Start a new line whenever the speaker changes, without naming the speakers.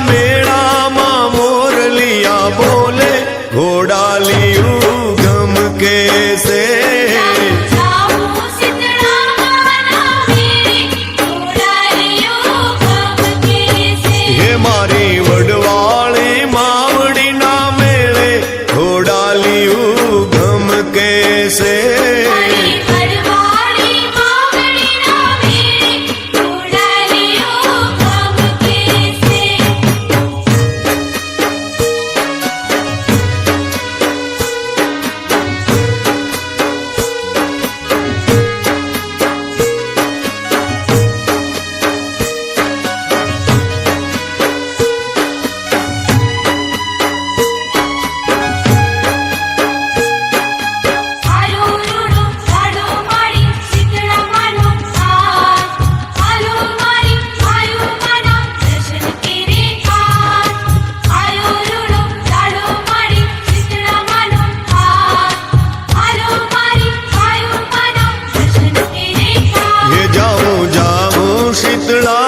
મેળા મેળામાં મોરલિયા બોલે ઘોડાલિયું ગમ કેસે? ਜਾਵੋ ਸ਼ਿਤਲਾ